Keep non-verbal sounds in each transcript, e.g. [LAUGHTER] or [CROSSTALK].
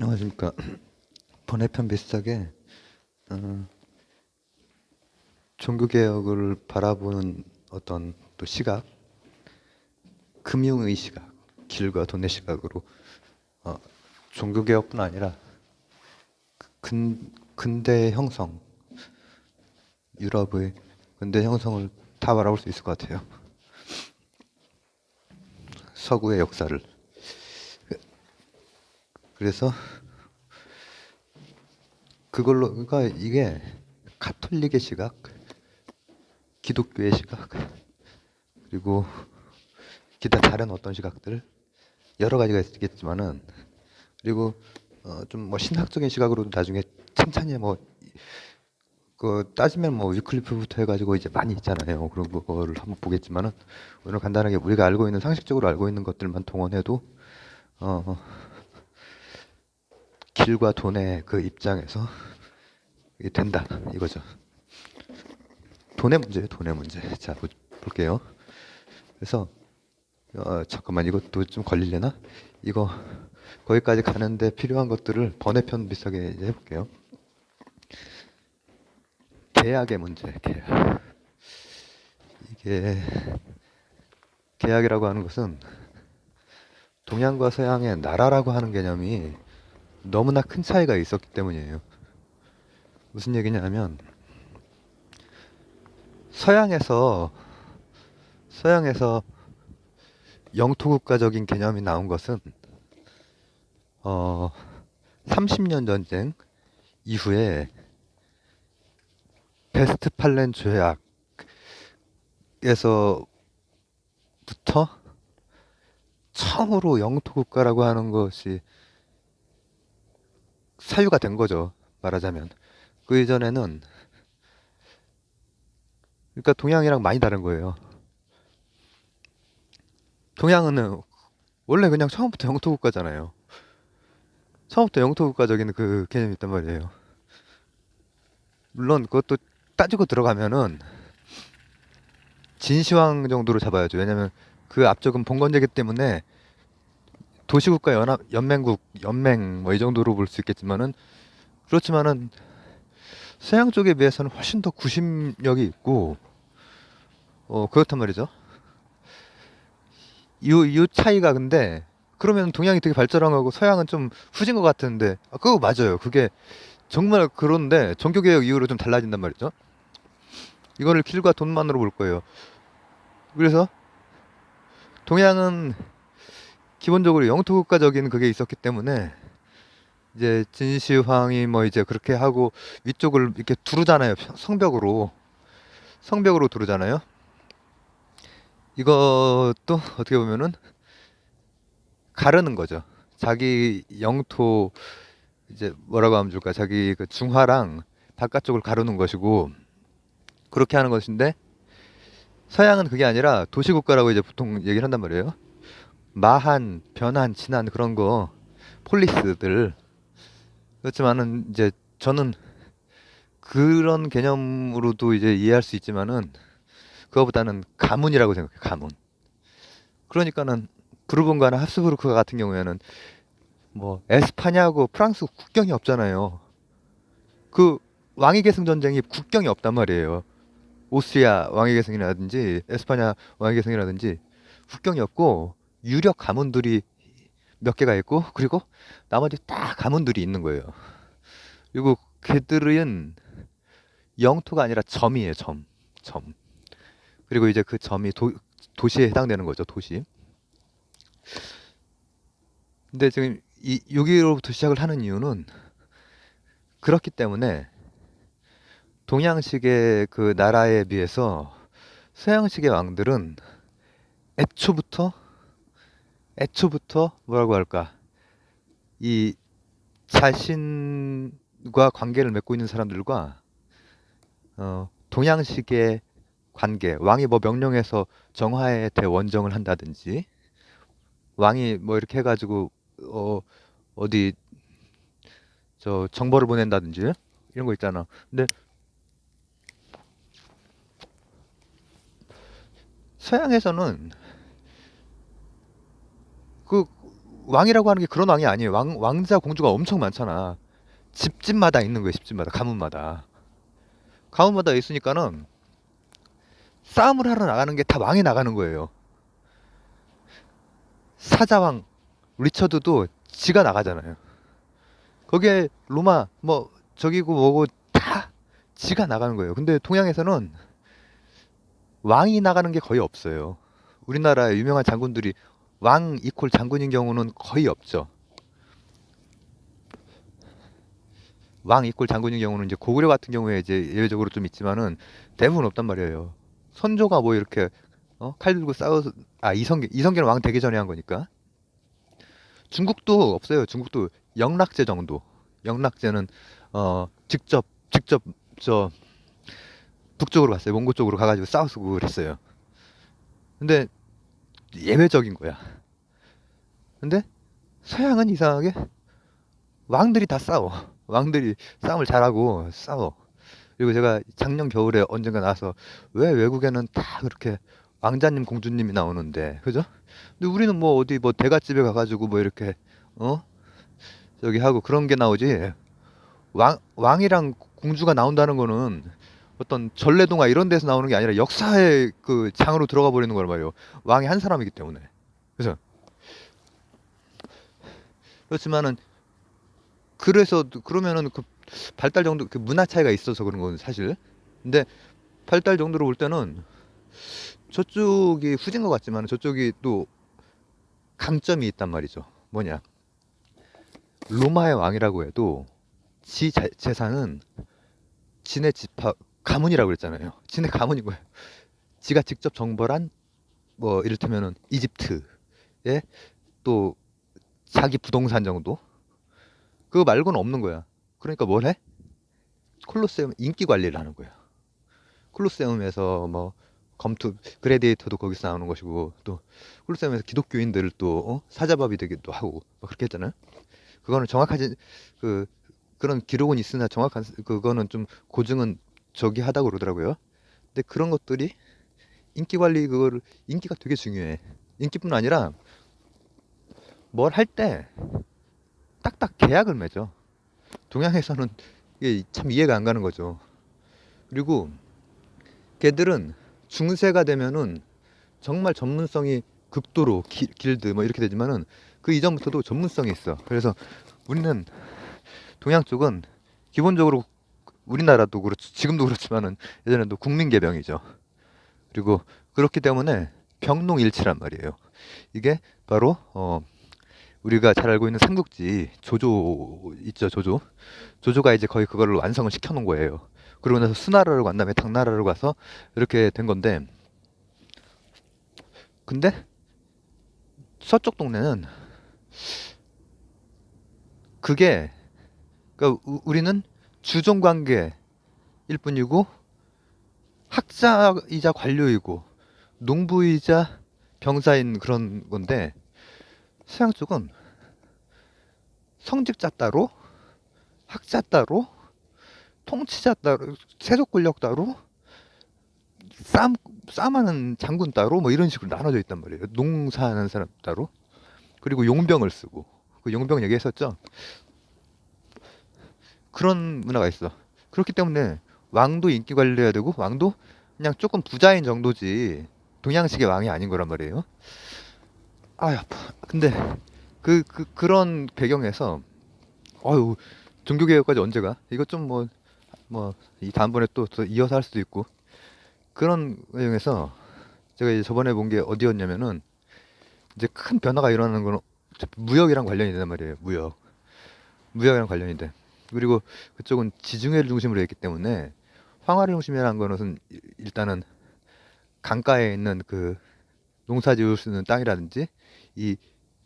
안녕하십니까. 번외편 비슷하게 어, 종교개혁을 바라보는 어떤 또 시각, 금융의 시각, 길과 돈의 시각으로 어, 종교개혁뿐 아니라 그 근, 근대 형성, 유럽의 근대 형성을 다 바라볼 수 있을 것 같아요. 서구의 역사를. 그래서 그걸로 그러니까 이게 가톨릭의 시각, 기독교의 시각, 그리고 기타 다른 어떤 시각들 여러 가지가 있겠지만은 그리고 어, 좀 뭐 신학적인 시각으로도 나중에 천천히 뭐 그 따지면 뭐 위클리프부터 해가지고 이제 많이 있잖아요. 그런 거를 한번 보겠지만은 오늘 간단하게 우리가 알고 있는 상식적으로 알고 있는 것들만 동원해도 어 길과 돈의 그 입장에서 이게 된다 이거죠. 돈의 문제예요, 돈의 문제. 자 보, 볼게요. 그래서 어, 잠깐만 이것도 좀 걸릴려나? 이거 거기까지 가는데 필요한 것들을 번외편 비슷하게 이제 해볼게요. 계약의 문제, 계약. 이게 계약이라고 하는 것은 동양과 서양의 나라라고 하는 개념이 너무나 큰 차이가 있었기 때문이에요. 무슨 얘기냐면 서양에서 서양에서 영토 국가적인 개념이 나온 것은 어 30년 전쟁 이후에 베스트팔렌 조약에서부터 처음으로 영토 국가라고 하는 것이 사유가 된 거죠. 말하자면 그 이전에는 그러니까 동양이랑 많이 다른 거예요. 동양은 원래 그냥 처음부터 영토 국가잖아요. 처음부터 영토 국가적인 그 개념이 있단 말이에요. 물론 그것도 따지고 들어가면은 진시황 정도로 잡아야죠. 왜냐면 그 앞쪽은 봉건제기 때문에 도시국가 연합 연맹국 연맹 뭐 이 정도로 볼 수 있겠지만은 그렇지만은 서양 쪽에 비해서는 훨씬 더 구심력이 있고 어 그렇단 말이죠. 이, 이 차이가 근데 그러면 동양이 되게 발전하고 서양은 좀 후진 것 같은데 아, 그거 맞아요. 그게 정말 그런데 종교개혁 이후로 좀 달라진단 말이죠. 이거를 길과 돈만으로 볼 거예요. 그래서 동양은 기본적으로 영토 국가적인 그게 있었기 때문에 이제 진시황이 뭐 이제 그렇게 하고 위쪽을 이렇게 두르잖아요. 성벽으로 성벽으로 두르잖아요. 이것도 어떻게 보면은 가르는 거죠. 자기 영토 이제 뭐라고 하면 좋을까? 자기 그 중화랑 바깥쪽을 가르는 것이고 그렇게 하는 것인데 서양은 그게 아니라 도시 국가라고 이제 보통 얘기를 한단 말이에요. 마한, 변한, 진한 그런 거 폴리스들 그렇지만은 이제 저는 그런 개념으로도 이제 이해할 수 있지만은 그거보다는 가문이라고 생각해요. 가문. 그러니까는 부르본가나 합스부르크 같은 경우에는 뭐 에스파냐하고 프랑스 국경이 없잖아요. 그 왕위 계승 전쟁이 국경이 없단 말이에요. 오스트리아 왕위 계승이라든지 에스파냐 왕위 계승이라든지 국경이 없고 유력 가문들이 몇 개가 있고 그리고 나머지 딱 가문들이 있는 거예요. 그리고 걔들은 영토가 아니라 점이에요. 점. 점. 그리고 이제 그 점이 도, 도시에 해당되는 거죠. 도시. 근데 지금 이 여기로부터 시작을 하는 이유는 그렇기 때문에 동양식의 그 나라에 비해서 서양식의 왕들은 애초부터 애초부터 뭐라고 할까 이 자신과 관계를 맺고 있는 사람들과 어, 동양식의 관계 왕이 뭐 명령해서 정화에 대원정을 한다든지 왕이 뭐 이렇게 해가지고 어 어디 저 정보를 보낸다든지 이런 거 있잖아. 근데 서양에서는 그 왕이라고 하는 게 그런 왕이 아니에요. 왕 왕자 공주가 엄청 많잖아. 집집마다 있는 거예요. 집집마다 가문마다. 가문마다 있으니까는 싸움을 하러 나가는 게 다 왕이 나가는 거예요. 사자왕 리처드도 지가 나가잖아요. 거기에 로마 뭐 저기고 뭐고 다 지가 나가는 거예요. 근데 동양에서는 왕이 나가는 게 거의 없어요. 우리나라의 유명한 장군들이 왕 이퀄 장군인 경우는 거의 없죠. 왕 이퀄 장군인 경우는 이제 고구려 같은 경우에 이제 예외적으로 좀 있지만은 대부분 없단 말이에요. 선조가 뭐 이렇게 어? 칼 들고 싸워서 아 이성계 이성계는 왕 되기 전에 한 거니까. 중국도 없어요. 중국도 영락제 정도. 영락제는 어 직접 직접 저 북쪽으로 갔어요. 몽고 쪽으로 가가지고 싸우고 그랬어요. 근데 예외적인 거야. 근데 서양은 이상하게 왕들이 다 싸워. 왕들이 싸움을 잘하고 싸워. 그리고 제가 작년 겨울에 언젠가 나와서 왜 외국에는 다 그렇게 왕자님 공주님이 나오는데 그죠? 근데 우리는 뭐 어디 뭐 대갓집에 가가지고 뭐 이렇게 어 저기 하고 그런 게 나오지 왕 왕이랑 공주가 나온다는 거는 어떤 전래동화 이런 데서 나오는 게 아니라 역사의 그 장으로 들어가 버리는 걸 말이에요. 왕이 한 사람이기 때문에. 그래서 그렇지만은 그래서 그러면은 그 발달 정도 그 문화 차이가 있어서 그런 건 사실. 근데 발달 정도로 볼 때는 저쪽이 후진 것 같지만 저쪽이 또 강점이 있단 말이죠. 뭐냐? 로마의 왕이라고 해도 지 자- 재산은 진의 집합 가문이라고 그랬잖아요. 진의 가문인 거예요. 지가 직접 정벌한 뭐 이를테면은 이집트의 또 자기 부동산 정도 그거 말고는 없는 거야. 그러니까 뭘 해? 콜로세움 인기 관리를 하는 거야. 콜로세움에서 뭐 검투 그레디에이터도 거기서 나오는 것이고 또 콜로세움에서 기독교인들을 또 어? 사자밥이 되기도 하고 막 그렇게 했잖아요. 그거는 정확하지 그 그런 기록은 있으나 정확한 그거는 좀 고증은 저기 하다고 그러더라고요. 근데 그런 것들이 인기 관리 그거를 인기가 되게 중요해. 인기뿐 아니라 뭘 할 때 딱딱 계약을 맺어. 동양에서는 이게 참 이해가 안 가는 거죠. 그리고 걔들은 중세가 되면은 정말 전문성이 극도로 기- 길드 뭐 이렇게 되지만은 그 이전부터도 전문성이 있어. 그래서 우리는 동양 쪽은 기본적으로 우리나라도 그렇지 지금도 그렇지만은 예전에도 국민 개병이죠. 그리고 그렇기 때문에 병농일치란 말이에요. 이게 바로 어 우리가 잘 알고 있는 삼국지 조조 있죠 조조 조조가 이제 거의 그거를 완성을 시켜 놓은 거예요. 그러고 나서 수나라로 간 다음에 당나라로 가서 이렇게 된 건데 근데 서쪽 동네는 그게 그러니까 우- 우리는 주종 관계일 뿐이고 학자이자 관료이고 농부이자 병사인 그런 건데 서양 쪽은 성직자 따로 학자 따로 통치자 따로 세속 권력 따로 싸움 싸움하는 장군 따로 뭐 이런 식으로 나눠져 있단 말이에요. 농사하는 사람 따로 그리고 용병을 쓰고 그 용병 얘기했었죠. 그런 문화가 있어. 그렇기 때문에 왕도 인기 관리해야 되고 왕도 그냥 조금 부자인 정도지 동양식의 왕이 아닌 거란 말이에요. 아유 아파. 근데 그, 그 그런 배경에서 어유 종교 개혁까지 언제가? 이거 좀 뭐 뭐 이 다음번에 또, 또 이어서 할 수도 있고 그런 배경에서 제가 이제 저번에 본 게 어디였냐면은 이제 큰 변화가 일어나는 건 무역이랑 관련이 된단 말이에요. 무역. 무역이랑 관련이 돼. 그리고 그쪽은 지중해를 중심으로 했기 때문에 황하를 중심이라는 것은 일- 일단은 강가에 있는 그 농사 지을 수 있는 땅이라든지 이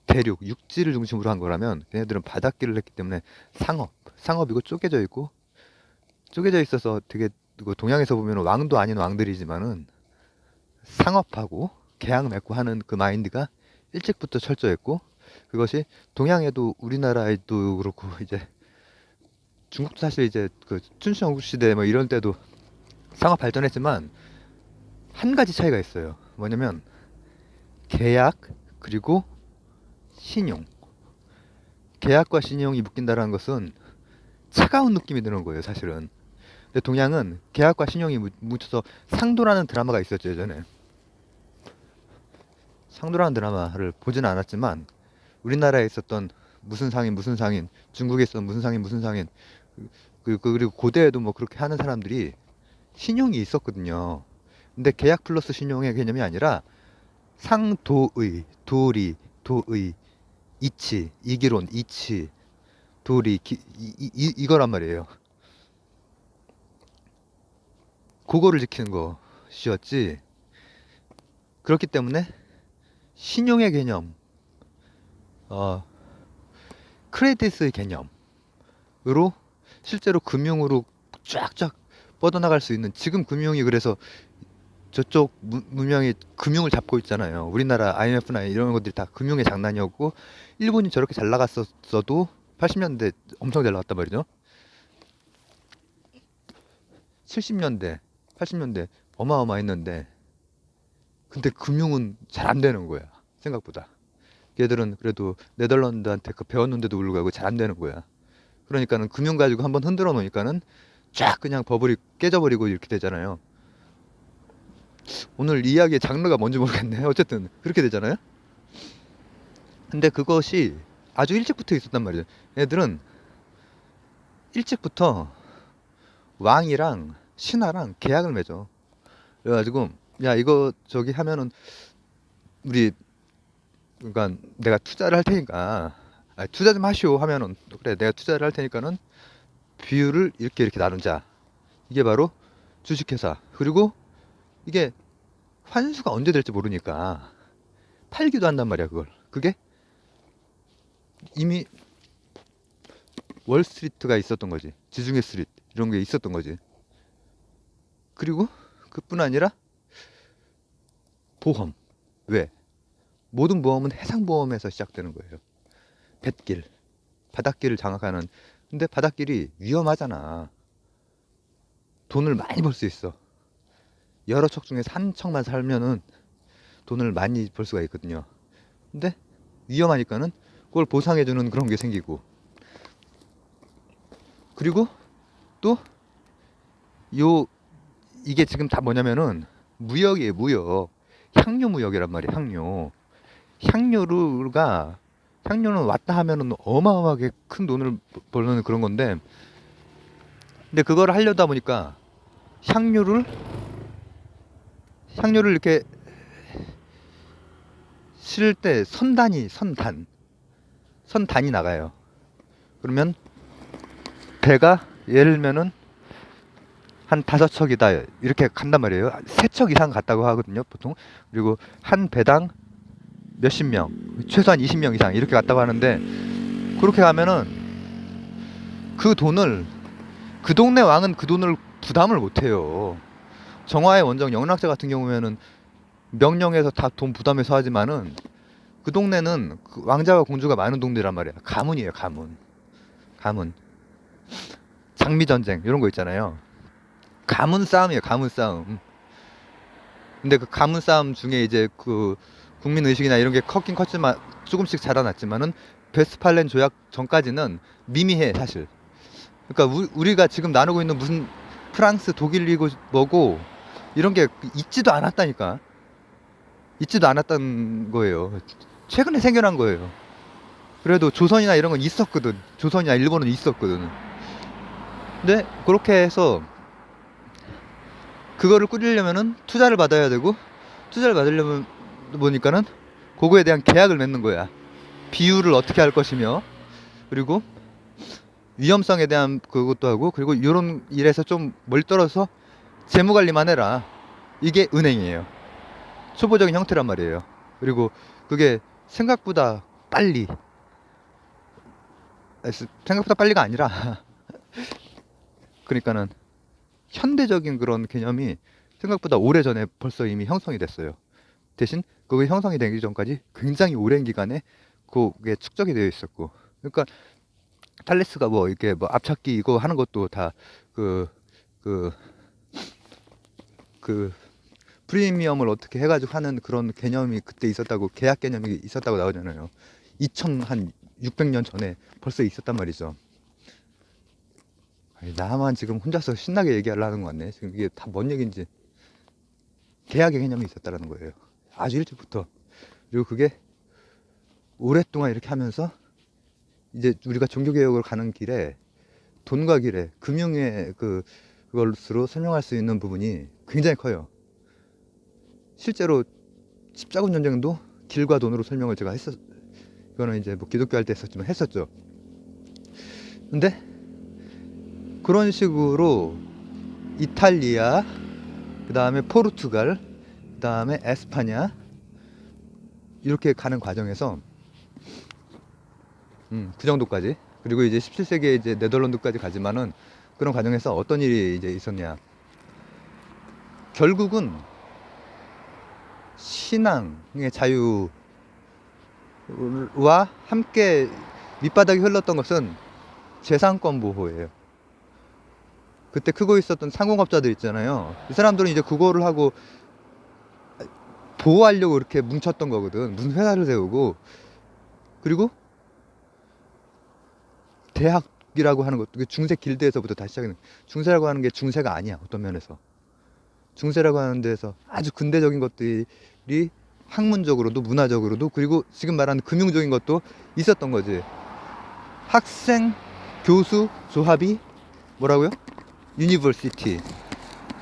대륙 육지를 중심으로 한 거라면 걔네들은 바닷길을 했기 때문에 상업 상업이고 쪼개져 있고 쪼개져 있어서 되게 그 동양에서 보면 왕도 아닌 왕들이지만은 상업하고 계약 맺고 하는 그 마인드가 일찍부터 철저했고 그것이 동양에도 우리나라에도 그렇고 이제 중국도 사실 이제 그 춘추전국 시대 뭐 이런 때도 상업 발전했지만 한 가지 차이가 있어요. 뭐냐면 계약 그리고 신용 계약과 신용이 묶인다는 것은 차가운 느낌이 드는 거예요, 사실은. 근데 동양은 계약과 신용이 묻- 묻혀서 상도라는 드라마가 있었죠, 예전에. 상도라는 드라마를 보지는 않았지만 우리나라에 있었던 무슨 상인 무슨 상인 중국에 있었던 무슨 상인 무슨 상인 그, 그, 그리고 고대에도 뭐 그렇게 하는 사람들이 신용이 있었거든요. 근데 계약 플러스 신용의 개념이 아니라 상도의, 도리, 도의, 이치, 이기론, 이치, 도리, 기, 이, 이, 이- 이거란 말이에요. 그거를 지키는 것이었지. 그렇기 때문에 신용의 개념, 어, 크레디트의 개념으로 실제로 금융으로 쫙쫙 뻗어나갈 수 있는 지금 금융이 그래서 저쪽 문- 문명이 금융을 잡고 있잖아요. 우리나라 IMF나 이런 것들이 다 금융의 장난이었고 일본이 저렇게 잘 나갔었어도 80년대 엄청 잘 나갔단 말이죠. 70년대, 80년대 어마어마했는데 근데 금융은 잘 안 되는 거야. 생각보다. 얘들은 그래도 네덜란드한테 그 배웠는데도 불구하고 잘 안 되는 거야. 그러니까는 금융 가지고 한번 흔들어 놓으니까는 쫙 그냥 버블이 깨져버리고 이렇게 되잖아요. 오늘 이야기의 장르가 뭔지 모르겠네. [LAUGHS] 어쨌든 그렇게 되잖아요. 근데 그것이 아주 일찍부터 있었단 말이에요. 얘들은 일찍부터 왕이랑 신하랑 계약을 맺어. 그래가지고 야 이거 저기 하면은 우리 그러니까 내가 투자를 할 테니까 아, 투자 좀 하시오 하면은 그래 내가 투자를 할 테니까는 비율을 이렇게 이렇게 나누자. 이게 바로 주식회사. 그리고 이게 환수가 언제 될지 모르니까 팔기도 한단 말이야 그걸. 그게 이미 월스트리트가 있었던 거지. 지중해 스트리트 이런 게 있었던 거지. 그리고 그뿐 아니라 보험. 왜? 모든 보험은 해상보험에서 시작되는 거예요. 뱃길, 바닷길을 장악하는. 근데 바닷길이 위험하잖아. 돈을 많이 벌 수 있어. 여러 척 중에서 한 척만 살면은 돈을 많이 벌 수가 있거든요. 근데 위험하니까는 그걸 보상해주는 그런 게 생기고. 그리고 또 요 이게 지금 다 뭐냐면은 무역이에요, 무역. 향료 무역이란 말이에요, 향료. 향료가 향료는 왔다 하면은 어마어마하게 큰 돈을 벌는 그런 건데 근데 그거를 하려다 보니까 향료를 향료를 이렇게 실을 때 선단이 선단 선단이 나가요. 그러면 배가 예를 들면은 한 다섯 척이다 이렇게 간단 말이에요. 세 척 이상 갔다고 하거든요, 보통. 그리고 한 배당 몇십 명, 최소한 20명 이상 이렇게 갔다고 하는데 그렇게 가면은 그 돈을 그 동네 왕은 그 돈을 부담을 못 해요. 정화의 원정 영락제 같은 경우에는 명령해서 다 돈 부담해서 하지만은 그 동네는 그 왕자와 공주가 많은 동네란 말이야. 가문이에요, 가문. 가문. 장미 전쟁 이런 거 있잖아요. 가문 싸움이에요, 가문 싸움. 근데 그 가문 싸움 중에 이제 그 국민 의식이나 이런 게 컸긴 컸지만 조금씩 자라났지만은 베스팔렌 조약 전까지는 미미해 사실. 그러니까 우, 우리 가 지금 나누고 있는 무슨 프랑스, 독일이고 뭐고 이런 게 있지도 않았다니까. 있지도 않았던 거예요. 최근에 생겨난 거예요. 그래도 조선이나 이런 건 있었거든. 조선이나 일본은 있었거든. 근데 그렇게 해서 그거를 꾸리려면은 투자를 받아야 되고 투자를 받으려면 보니까는 그거에 대한 계약을 맺는 거야. 비율을 어떻게 할 것이며 그리고 위험성에 대한 그것도 하고 그리고 이런 일에서 좀 멀떨어서 재무 관리만 해라. 이게 은행이에요. 초보적인 형태란 말이에요. 그리고 그게 생각보다 빨리 생각보다 빨리가 아니라 [LAUGHS] 그러니까는 현대적인 그런 개념이 생각보다 오래 전에 벌써 이미 형성이 됐어요. 대신 그게 형성이 되기 전까지 굉장히 오랜 기간에 그게 축적이 되어 있었고, 그러니까 탈레스가 뭐 이렇게 뭐 앞찾기 이거 하는 것도 다그그 그 프리미엄을 어떻게 해가지고 하는 그런 개념이 그때 있었다고 계약 개념이 있었다고 나오잖아요. 2000한 600년 전에 벌써 있었단 말이죠. 나만 지금 혼자서 신나게 얘기하려는 거 같네. 지금 이게 다 뭔 얘기인지. 계약의 개념이 있었다라는 거예요. 아주 일찍부터. 그리고 그게 오랫동안 이렇게 하면서 이제 우리가 종교개혁을 가는 길에 돈과 길에 금융의 그 그것으로 설명할 수 있는 부분이 굉장히 커요. 실제로 십자군 전쟁도 길과 돈으로 설명을 제가 했었 이거는 이제 뭐 기독교 할 때 했었지만 했었죠. 근데 그런 식으로 이탈리아 그 다음에 포르투갈 그 다음에 에스파냐 이렇게 가는 과정에서 음, 그 정도까지 그리고 이제 17세기에 이제 네덜란드까지 가지만은 그런 과정에서 어떤 일이 이제 있었냐 결국은 신앙의 자유와 함께 밑바닥이 흘렀던 것은 재산권 보호예요. 그때 크고 있었던 상공업자들 있잖아요. 이 사람들은 이제 그거를 하고 보호하려고 이렇게 뭉쳤던 거거든. 무슨 회사를 세우고. 그리고 대학이라고 하는 것도 그 중세 길드에서부터 다시 시작하는 중세라고 하는 게 중세가 아니야 어떤 면에서. 중세라고 하는 데서 아주 근대적인 것들이 학문적으로도 문화적으로도 그리고 지금 말하는 금융적인 것도 있었던 거지. 학생 교수 조합이 뭐라고요? 유니버시티.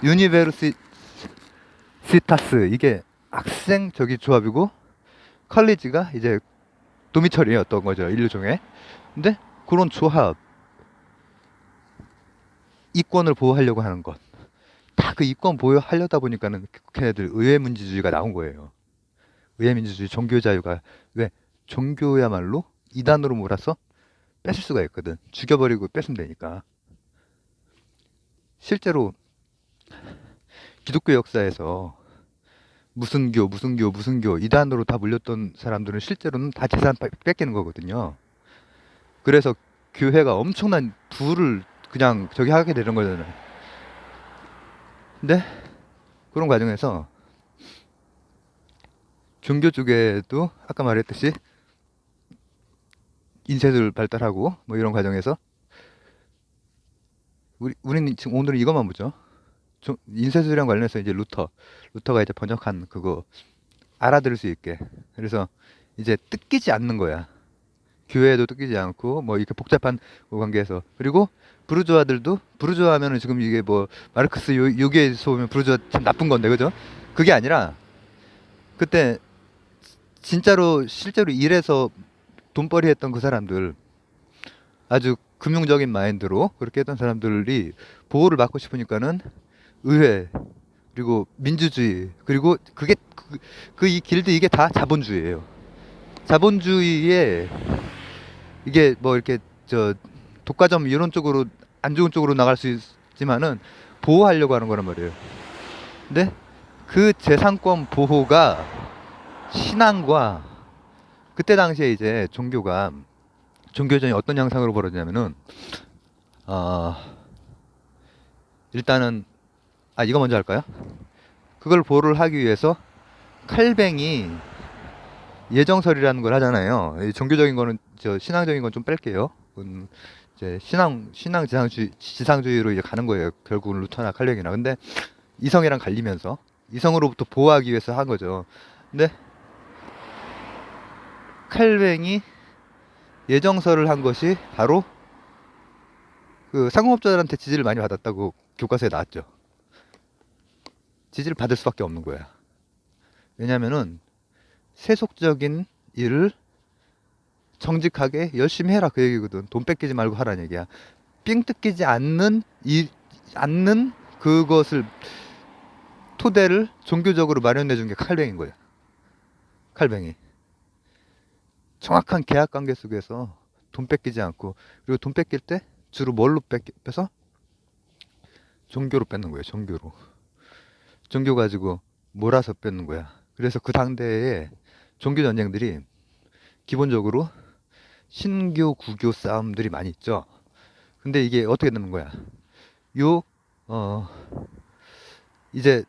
유니베르시타스. 이게 학생 저기 조합이고 컬리지가 이제 도미처리였던 거죠 인류 중에 근데 그런 조합 이권을 보호하려고 하는 것. 다 그 이권 보호하려다 보니까는 걔네들 의회 민주주의가 나온 거예요. 의회 민주주의 종교 자유가 왜 종교야말로 이단으로 몰아서 뺏을 수가 있거든. 죽여버리고 뺏으면 되니까. 실제로 기독교 역사에서 무슨 교, 무슨 교, 무슨 교 이단으로 다 물렸던 사람들은 실제로는 다 재산 뺏- 뺏기는 거거든요. 그래서 교회가 엄청난 부를 그냥 저기 하게 되는 거잖아요. 근데 그런 과정에서 종교 쪽에도 아까 말했듯이 인쇄술 발달하고 뭐 이런 과정에서 우리 우리는 지금 오늘은 이것만 보죠. 좀 인쇄술이랑 관련해서 이제 루터, 루터가 이제 번역한 그거 알아들을 수 있게. 그래서 이제 뜯기지 않는 거야. 교회에도 뜯기지 않고 뭐 이렇게 복잡한 그 관계에서 그리고 부르주아 들도 부르주아 하면은 지금 이게 뭐 마르크스 요, 요기에서 보면 부르주아 참 나쁜 건데 그죠? 그게 아니라 그때 진짜로 실제로 일해서 돈벌이 했던 그 사람들 아주 금융적인 마인드로 그렇게 했던 사람들이 보호를 받고 싶으니까는 의회 그리고 민주주의 그리고 그게 그이 길드 이게 다 자본주의예요. 자본주의에 이게 뭐 이렇게 저 독과점 이런 쪽으로 안 좋은 쪽으로 나갈 수 있지만은 보호하려고 하는 거란 말이에요. 근데 그 재산권 보호가 신앙과 그때 당시에 이제 종교가 종교전이 어떤 양상으로 벌어지냐면은 어 일단은 아 이거 먼저 할까요? 그걸 보호를 하기 위해서 칼뱅이 예정설이라는 걸 하잖아요. 이 종교적인 거는 저 신앙적인 건 좀 뺄게요. 음, 이제 신앙 신앙 지상주의 지상주의로 이제 가는 거예요. 결국은 루터나 칼뱅이나. 근데 이성이랑 갈리면서 이성으로부터 보호하기 위해서 한 거죠. 근데 칼뱅이 예정설을 한 것이 바로 그 상공업자들한테 지지를 많이 받았다고 교과서에 나왔죠. 지지를 받을 수밖에 없는 거야. 왜냐면은 세속적인 일을 정직하게 열심히 해라 그 얘기거든. 돈 뺏기지 말고 하라는 얘기야. 삥 뜯기지 않는 이 않는 그것을 토대를 종교적으로 마련해 준 게 칼뱅인 거야. 칼뱅이. 정확한 계약 관계 속에서 돈 뺏기지 않고 그리고 돈 뺏길 때 주로 뭘로 뺏, 뺏어? 종교로 뺏는 거예요. 종교로. 종교 가지고 몰아서 뺏는 거야. 그래서 그 당대에 종교 전쟁들이 기본적으로 신교 구교 싸움들이 많이 있죠. 근데 이게 어떻게 되는 거야? 요 어 이제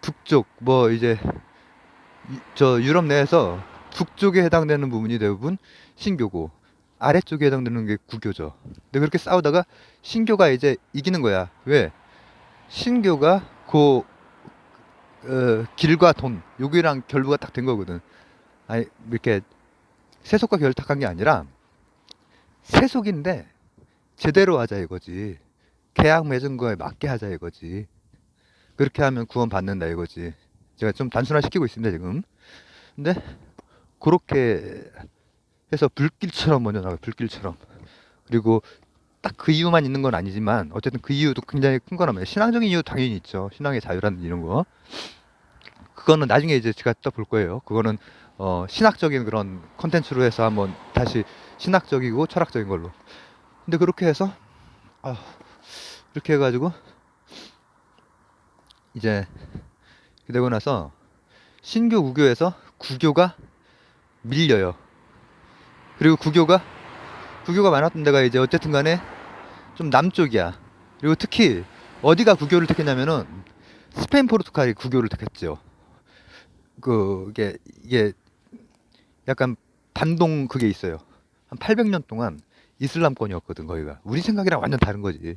북쪽 뭐 이제 이- 저 유럽 내에서 북쪽에 해당되는 부분이 대부분 신교고 아래쪽에 해당되는 게 구교죠. 근데 그렇게 싸우다가 신교가 이제 이기는 거야. 왜? 신교가 그 어, 길과 돈 여기랑 결부가 딱 된 거거든. 아니 이렇게 세속과 결탁한 게 아니라 세속인데 제대로 하자 이거지. 계약 맺은 거에 맞게 하자 이거지. 그렇게 하면 구원 받는다 이거지. 제가 좀 단순화 시키고 있습니다 지금. 근데 그렇게 해서 불길처럼 먼저 나가요 불길처럼. 그리고 딱 그 이유만 있는 건 아니지만 어쨌든 그 이유도 굉장히 큰 거라면 신앙적인 이유 당연히 있죠. 신앙의 자유라는 이런 거. 그거는 나중에 이제 제가 또 볼 거예요. 그거는 어, 신학적인 그런 컨텐츠로 해서 한번 다시 신학적이고 철학적인 걸로. 근데 그렇게 해서 아, 이렇게 해가지고 이제 되고 나서 신교 우교에서 구교가 밀려요. 그리고 구교가 구교가 많았던 데가 이제 어쨌든 간에 좀 남쪽이야. 그리고 특히 어디가 구교를 택했냐면은 스페인 포르투갈이 구교를 택했죠. 그게 이게 약간 반동 그게 있어요. 한 800년 동안 이슬람권이었거든 거기가. 우리 생각이랑 완전 다른 거지.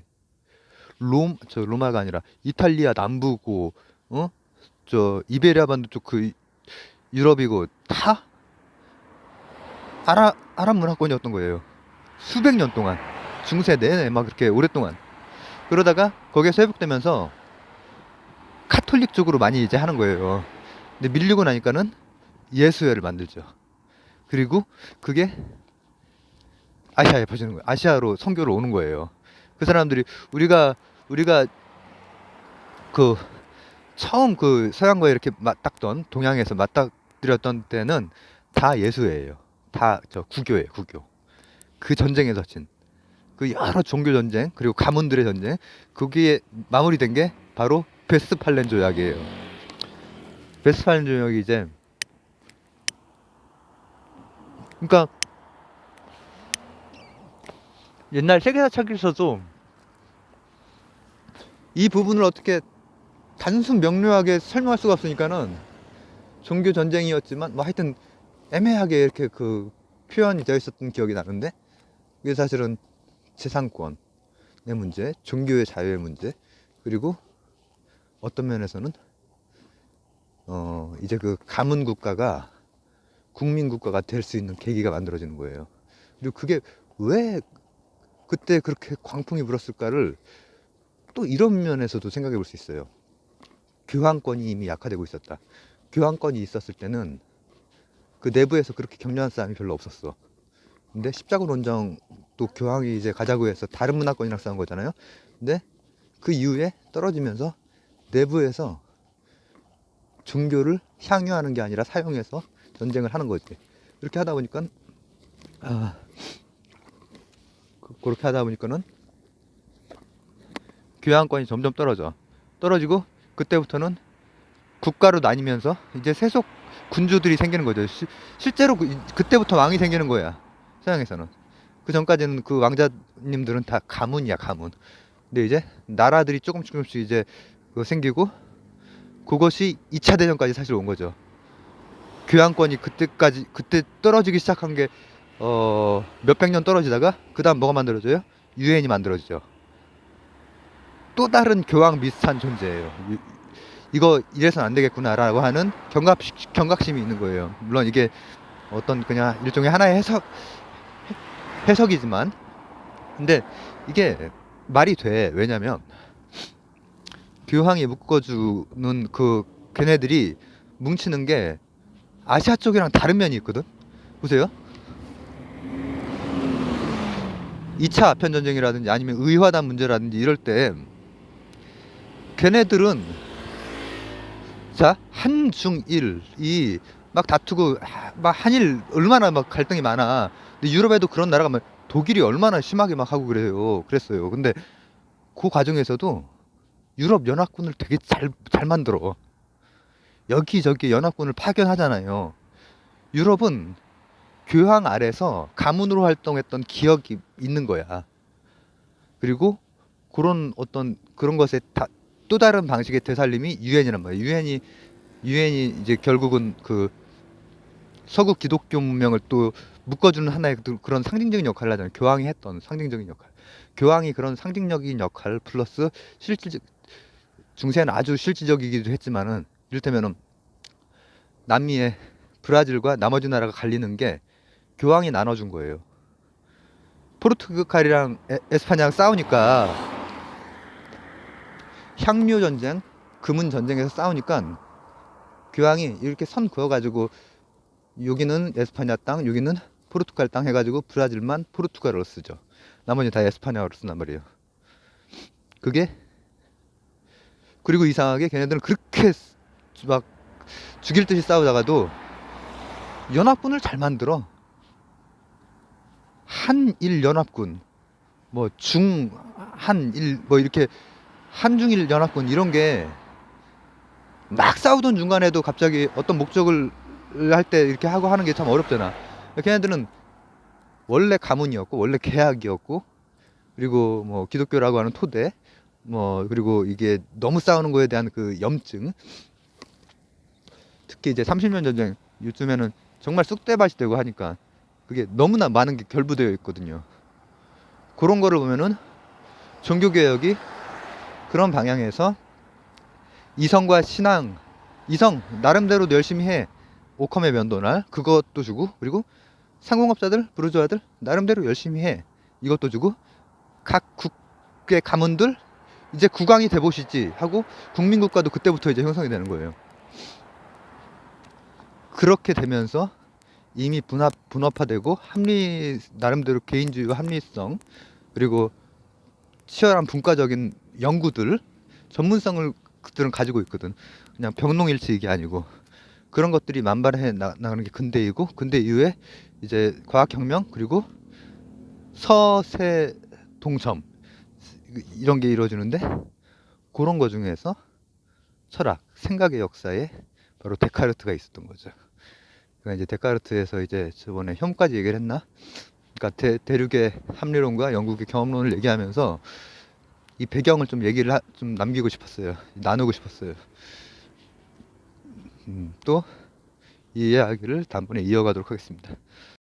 롬, 저 로마가 아니라 이탈리아 남부고, 어? 저 이베리아 반도 쪽 그 유럽이고 다 아랍 아랍 문화권이었던 거예요. 수백 년 동안 중세 내내 막 그렇게 오랫동안 그러다가 거기에서 회복되면서 카톨릭 쪽으로 많이 이제 하는 거예요. 근데 밀리고 나니까는 예수회를 만들죠. 그리고 그게 아시아에 퍼지는 거예요. 아시아로 선교로 오는 거예요. 그 사람들이 우리가 우리가 그 처음 그 서양과 이렇게 맞닥던 동양에서 맞닥뜨렸던 때는 다 예수회예요. 다 저 구교예요, 구교. 그 전쟁에서 진. 그 여러 종교 전쟁 그리고 가문들의 전쟁 그게 마무리된 게 바로 베스팔렌 조약이에요. 베스팔렌 조약이 이제 그러니까 옛날 세계사 책에서도 이 부분을 어떻게 단순 명료하게 설명할 수가 없으니까는 종교 전쟁이었지만 뭐 하여튼 애매하게 이렇게 그 표현이 되어 있었던 기억이 나는데 이게 사실은 재산권의 문제, 종교의 자유의 문제, 그리고 어떤 면에서는 어 이제 그 가문 국가가 국민 국가가 될 수 있는 계기가 만들어지는 거예요. 그리고 그게 왜 그때 그렇게 광풍이 불었을까를 또 이런 면에서도 생각해 볼 수 있어요. 교황권이 이미 약화되고 있었다. 교황권이 있었을 때는 그 내부에서 그렇게 격렬한 싸움이 별로 없었어. 근데 십자군 원정도 교황이 이제 가자고 해서 다른 문화권이랑 싸운 거잖아요. 근데 그 이후에 떨어지면서 내부에서 종교를 향유하는 게 아니라 사용해서 전쟁을 하는 거지. 이렇게 하다 보니까 아 그- 그렇게 하다 보니까는 교황권이 점점 떨어져. 떨어지고 그때부터는 국가로 나뉘면서 이제 세속 군주들이 생기는 거죠. 시- 실제로 그, 그때부터 왕이 생기는 거야. 서양에서는. 그 전까지는 그 왕자님들은 다 가문이야, 가문. 근데 이제 나라들이 조금씩 조금씩 이제 그 생기고 그것이 2차 대전까지 사실 온 거죠. 교황권이 그때까지 그때 떨어지기 시작한 게 어, 몇백 년 떨어지다가 그다음 뭐가 만들어져요? 유엔이 만들어지죠. 또 다른 교황 비슷한 존재예요. 이- 이거 이래선 안 되겠구나라고 하는 경각 경각심이 있는 거예요. 물론 이게 어떤 그냥 일종의 하나의 해석 해- 해석이지만 근데 이게 말이 돼. 왜냐면 교황이 묶어주는 그 걔네들이 뭉치는 게 아시아 쪽이랑 다른 면이 있거든. 보세요. 2차 아편 전쟁이라든지 아니면 의화단 문제라든지 이럴 때 걔네들은 자 한중일이 막 다투고 아, 막 한일 얼마나 막 갈등이 많아. 근데 유럽에도 그런 나라가 막 독일이 얼마나 심하게 막 하고 그래요. 그랬어요. 근데 그 과정에서도 유럽 연합군을 되게 잘 잘 만들어. 여기저기 연합군을 파견하잖아요. 유럽은 교황 아래서 가문으로 활동했던 기억이 있는 거야. 그리고 그런 어떤 그런 것에 다, 또 다른 방식의 되살림이 유엔이란 말이에요. 유엔이 유엔이 이제 결국은 그 서구 기독교 문명을 또 묶어주는 하나의 그- 그런 상징적인 역할을 하잖아요. 교황이 했던 상징적인 역할. 교황이 그런 상징적인 역할 플러스 실질적 중세는 아주 실질적이기도 했지만은 이를테면은 남미의 브라질과 나머지 나라가 갈리는 게 교황이 나눠준 거예요. 포르투갈이랑 에, 에스파냐랑 싸우니까 향료 전쟁, 금은 전쟁에서 싸우니까 교황이 이렇게 선 그어가지고 여기는 에스파냐 땅, 여기는 포르투갈 땅 해가지고 브라질만 포르투갈어로 쓰죠. 나머지 다 에스파냐어로 쓴단 말이에요. 그게 그리고 이상하게 걔네들은 그렇게 막 죽일 듯이 싸우다가도 연합군을 잘 만들어. 한일 연합군, 뭐 중 한일 뭐 이렇게 한중일 연합군 이런 게 막 싸우던 중간에도 갑자기 어떤 목적을 할 때 이렇게 하고 하는 게 참 어렵잖아. 걔네들은 원래 가문이었고 원래 계약이었고 그리고 뭐 기독교라고 하는 토대 뭐 그리고 이게 너무 싸우는 거에 대한 그 염증 특히 이제 30년 전쟁 요즘에는 정말 쑥대밭이 되고 하니까 그게 너무나 많은 게 결부되어 있거든요. 그런 거를 보면은 종교개혁이 그런 방향에서 이성과 신앙, 이성 나름대로 열심히 해 오컴의 면도날 그것도 주고 그리고 상공업자들, 부르주아들 나름대로 열심히 해 이것도 주고 각 국의 가문들 이제 국왕이 돼 보시지 하고 국민국가도 그때부터 이제 형성이 되는 거예요. 그렇게 되면서 이미 분합 분업화되고 합리 나름대로 개인주의와 합리성 그리고 치열한 분과적인 연구들 전문성을 그들은 가지고 있거든. 그냥 병농일치 이게 아니고 그런 것들이 만발해 나, 나가는 게 근대이고 근대 이후에 이제 과학혁명 그리고 서세 동점 이런 게 이루어지는데 그런 거 중에서 철학 생각의 역사에 바로 데카르트가 있었던 거죠. 그러니까 이제 데카르트에서 이제 저번에 혐까지 얘기를 했나? 그러니까 대, 대륙의 합리론과 영국의 경험론을 얘기하면서 이 배경을 좀 얘기를 하- 좀 남기고 싶었어요. 나누고 싶었어요. 음, 또이 이야기를 다음번에 이어가도록 하겠습니다.